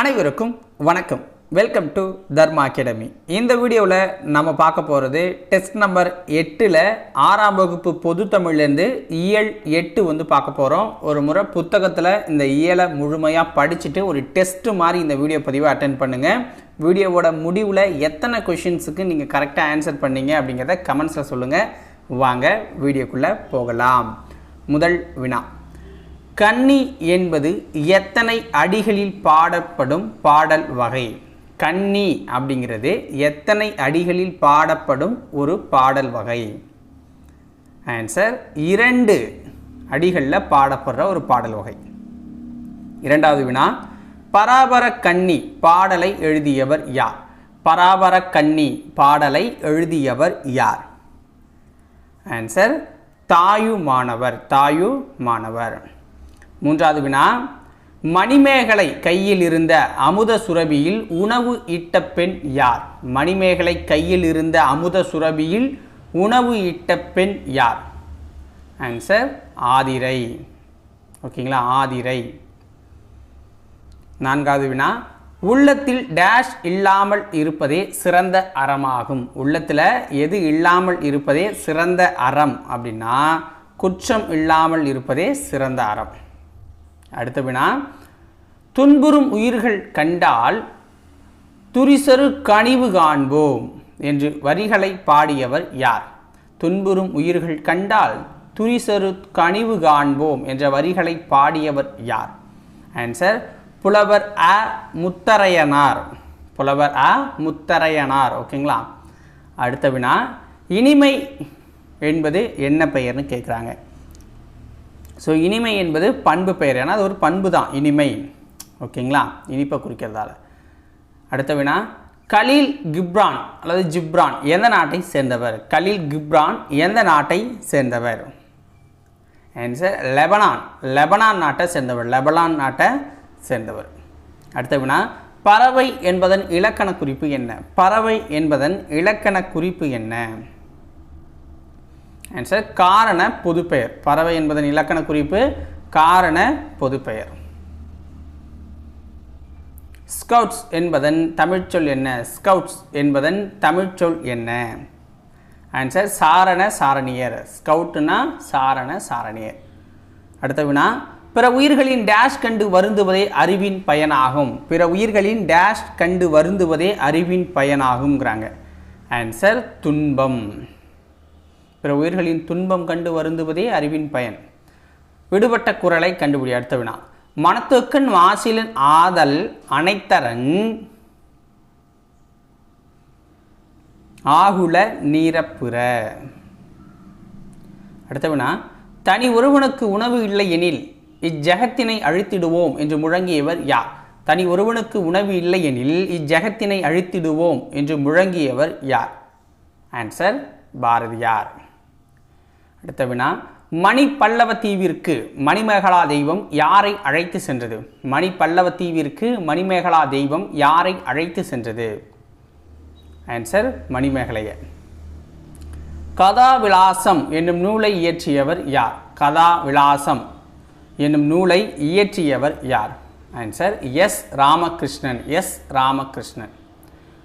அனைவருக்கும் வணக்கம். Welcome to Dharma academy இந்த வீடியோவில் நம்ம பார்க்க போகிறது டெஸ்ட் நம்பர் எட்டில் ஆறாம் வகுப்பு பொது தமிழ்லேருந்து இயல் எட்டு வந்து பார்க்க போகிறோம் ஒரு முறை புத்தகத்தில் இந்த இயலை முழுமையாக படிச்சுட்டு ஒரு டெஸ்ட்டு மாதிரி இந்த வீடியோ பதிவை அட்டன் பண்ணுங்கள் வீடியோவோட முடிவில் எத்தனை கொஷின்ஸுக்கு நீங்கள் கரெக்டாக ஆன்சர் பண்ணீங்க அப்படிங்கிறத கமெண்ட்ஸில் சொல்லுங்கள் வாங்க வீடியோக்குள்ளே போகலாம். முதல் வினா. கன்னி என்பது எத்தனை அடிகளில் பாடப்படும் பாடல் வகை? கன்னி அப்படிங்கிறது எத்தனை அடிகளில் பாடப்படும் ஒரு பாடல் வகை? ஆன்சர் இரண்டு அடிகளில் பாடப்படுற ஒரு பாடல் வகை. இரண்டாவது வினா பராபர கன்னி பாடலை எழுதியவர் யார்? பராபர கன்னி பாடலை எழுதியவர் யார்? ஆன்சர் தாயு மாணவர் தாயு மாணவர் மூன்றாவது வினா மணிமேகலை கையில் இருந்த அமுத சுரபியில் உணவு இட்ட பெண் யார்? மணிமேகலை கையில் இருந்த அமுத சுரபியில் உணவு இட்ட பெண் யார்? ஆன்சர் ஆதிரை. ஓகேங்களா? ஆதிரை. நான்காவது வினா உள்ளத்தில் டேஷ் இல்லாமல் இருப்பதே சிறந்த அறமாகும். உள்ளத்தில் எது இல்லாமல் இருப்பதே சிறந்த அறம் அப்படின்னா குற்றம் இல்லாமல் இருப்பதே சிறந்த அறம். அடுத்த வினா. துன்புறும் உயிர்கள் கண்டால் துரிசரு கனிவு காண்போம் என்று வரிகளை பாடியவர் யார்? துன்புறும் உயிர்கள் கண்டால் துரிசரு கனிவு காண்போம் என்ற வரிகளை பாடியவர் யார்? ஆன்சர் புலவர் அ முத்தரையனார். புலவர் அ முத்தரையனார். ஓகேங்களா? அடுத்த வினா. இனிமை என்பது என்ன பெயர்னு கேட்குறாங்க ஸோ இனிமை என்பது பண்பு பெயர். ஏன்னா அது ஒரு பண்பு தான் இனிமை. ஓகேங்களா? இனிப்பை குறிக்கிறதால. அடுத்த வினா கலீல் கிப்ரான் அல்லது ஜிப்ரான் எந்த நாட்டை சேர்ந்தவர்? கலீல் கிப்ரான் எந்த நாட்டை சேர்ந்தவர்? Answer Lebanon. லெபனான் நாட்டை சேர்ந்தவர். லெபனான் நாட்டை சேர்ந்தவர். அடுத்த வினா பறவை என்பதன் இலக்கண குறிப்பு என்ன? பறவை என்பதன் இலக்கண குறிப்பு என்ன? ஆன்சர் காரண பொதுப்பெயர். பறவை என்பதன் இலக்கண குறிப்பு காரண பொதுப்பெயர். ஸ்கவுட்ஸ் என்பதன் தமிழ்ச்சொல் என்ன? ஸ்கவுட்ஸ் என்பதன் தமிழ்ச்சொல் என்ன? ஆன்சர் சாரண சாரணியர். ஸ்கவுட்னா சாரண சாரணியர். அடுத்த வினா பிற உயிர்களின் டேஷ் கண்டு வருந்துவதே அறிவின் பயனாகும். பிற உயிர்களின் டேஷ் கண்டு வருந்துவதே அறிவின் பயனாகுங்கிறாங்க ஆன்சர் துன்பம். பிற உயிர்களின் துன்பம் கண்டு வருந்துவதே அறிவின் பயன். விடுபட்ட குரலை கண்டுபிடி. அடுத்த வினா. மனத்துக்கண் வாசிலன் ஆதல் அனைத்தரன் ஆகுல நீரப்புற. அடுத்த வினா. தனி ஒருவனுக்கு உணவு இல்லை எனில் இச்சகத்தினை அழித்திடுவோம் என்று முழங்கியவர் யார்? தனி ஒருவனுக்கு உணவு இல்லை எனில் இச்சகத்தினை அழித்திடுவோம் என்று முழங்கியவர் யார்? ஆன்சர் பாரதியார். அடுத்த வினா மணி பல்லவ தீவிற்கு மணிமேகலா தெய்வம் யாரை அழைத்து சென்றது? மணி பல்லவ தீவிற்கு மணிமேகலா தெய்வம் யாரை அழைத்து சென்றது? ஆன்சர் மணிமேகலைய. கதாவிலாசம் என்னும் நூலை இயற்றியவர் யார்? கதாவிலாசம் என்னும் நூலை இயற்றியவர் யார்? Answer S Ramakrishnan S Ramakrishnan.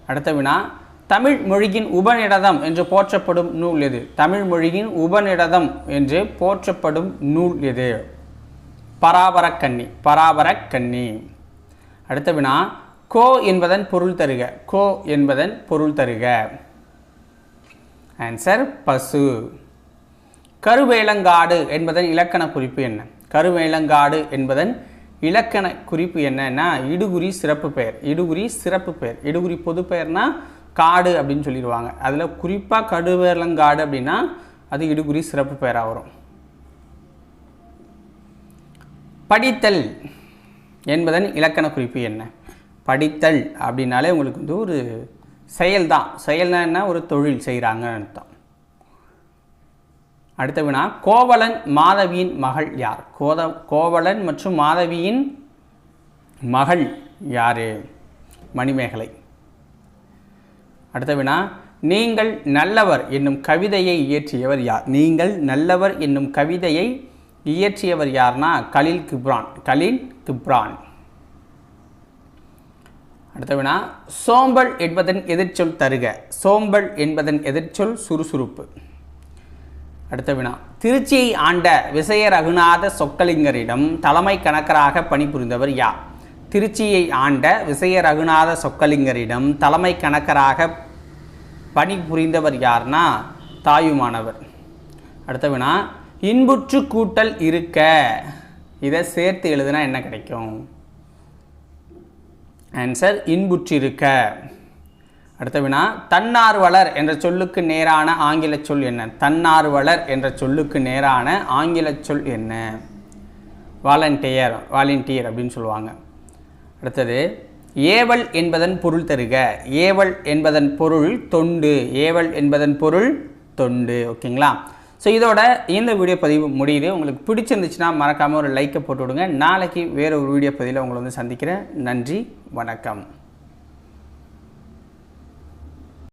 அடுத்த வினா தமிழ் மொழியின் உபநிடதம் என்று போற்றப்படும் நூல் எது? தமிழ் மொழியின் உபநிடதம் என்று போற்றப்படும் நூல் எது? பராபரக்கண்ணி பராபரக்கண்ணி. அடுத்த வினா கோ என்பதன் பொருள் தருக. கோ என்பதன் பொருள் தருக. ஆன்சர் பசு. கருவேலங்காடு என்பதன் இலக்கண குறிப்பு என்ன? கருவேலங்காடு என்பதன் இலக்கண குறிப்பு என்னன்னா இடுகுறி சிறப்பு பெயர். இடுகுறி சிறப்பு பெயர். இடுகுறி பொது பெயர்னா காடு அப்படின்னு சொல்லிடுவாங்க. அதில் குறிப்பாக கடுவேலங்காடு அப்படின்னா அது இடுகுறி சிறப்பு பெயராக வரும். படித்தல் என்பதன் இலக்கண குறிப்பு என்ன? படித்தல் அப்படின்னாலே உங்களுக்கு வந்து ஒரு செயல் தான். செயல்னா என்ன? ஒரு தொழில் செய்கிறாங்கன்னு அர்த்தம். அடுத்த வினா கோவலன் மாதவியின் மகள் யார்? கோத கோவலன் மற்றும் மாதவியின் மகள் யார்? மணிமேகலை. அடுத்த வினா நீங்கள் நல்லவர் என்னும் கவிதையை இயற்றியவர் யார்? நீங்கள் நல்லவர் என்னும் கவிதையை இயற்றியவர் யார்னா? கலில் கிப்ரான். கலில் கிப்ரான். அடுத்த வினா சோம்பல் என்பதன் எதிர்ச்சொல் தருக. சோம்பல் என்பதன் எதிர்ச்சொல் சுறுசுறுப்பு. அடுத்த வினா திருச்சியை ஆண்ட விசய ரகுநாத சொக்கலிங்கரிடம் தலைமை கணக்கராக பணிபுரிந்தவர் யார்? திருச்சியை ஆண்ட விசய ரகுநாத சொக்கலிங்கரிடம் தலைமை கணக்கராக பணிபுரிந்தவர் யார்னா தாயுமானவர். அடுத்த வினா இன்புற்று கூட்டல் இருக்க? இதை சேர்த்து எழுதுனா என்ன கிடைக்கும்? ஆன்சர் இன்புற்றிருக்க அடுத்த வினா தன்னார்வலர் என்ற சொல்லுக்கு நேரான ஆங்கில சொல் என்ன? தன்னார்வலர் என்ற சொல்லுக்கு நேரான ஆங்கில சொல் என்ன? வாலண்டியர் வாலண்டியர் அப்படின்னு சொல்லுவாங்க. அடுத்தது ஏவல் என்பதன் பொருள் தருக. ஏவல் என்பதன் பொருள் தொண்டு. ஏவல் என்பதன் பொருள் தொண்டு. ஓகேங்களா? ஸோ இதோட இந்த வீடியோ பதிவு முடியுது. உங்களுக்கு பிடிச்சிருந்துச்சுன்னா மறக்காமல் ஒரு லைக்கை போட்டு விடுங்க. நாளைக்கு வேறு ஒரு வீடியோ பதிவில் உங்களை வந்து சந்திக்கிறேன். நன்றி வணக்கம்.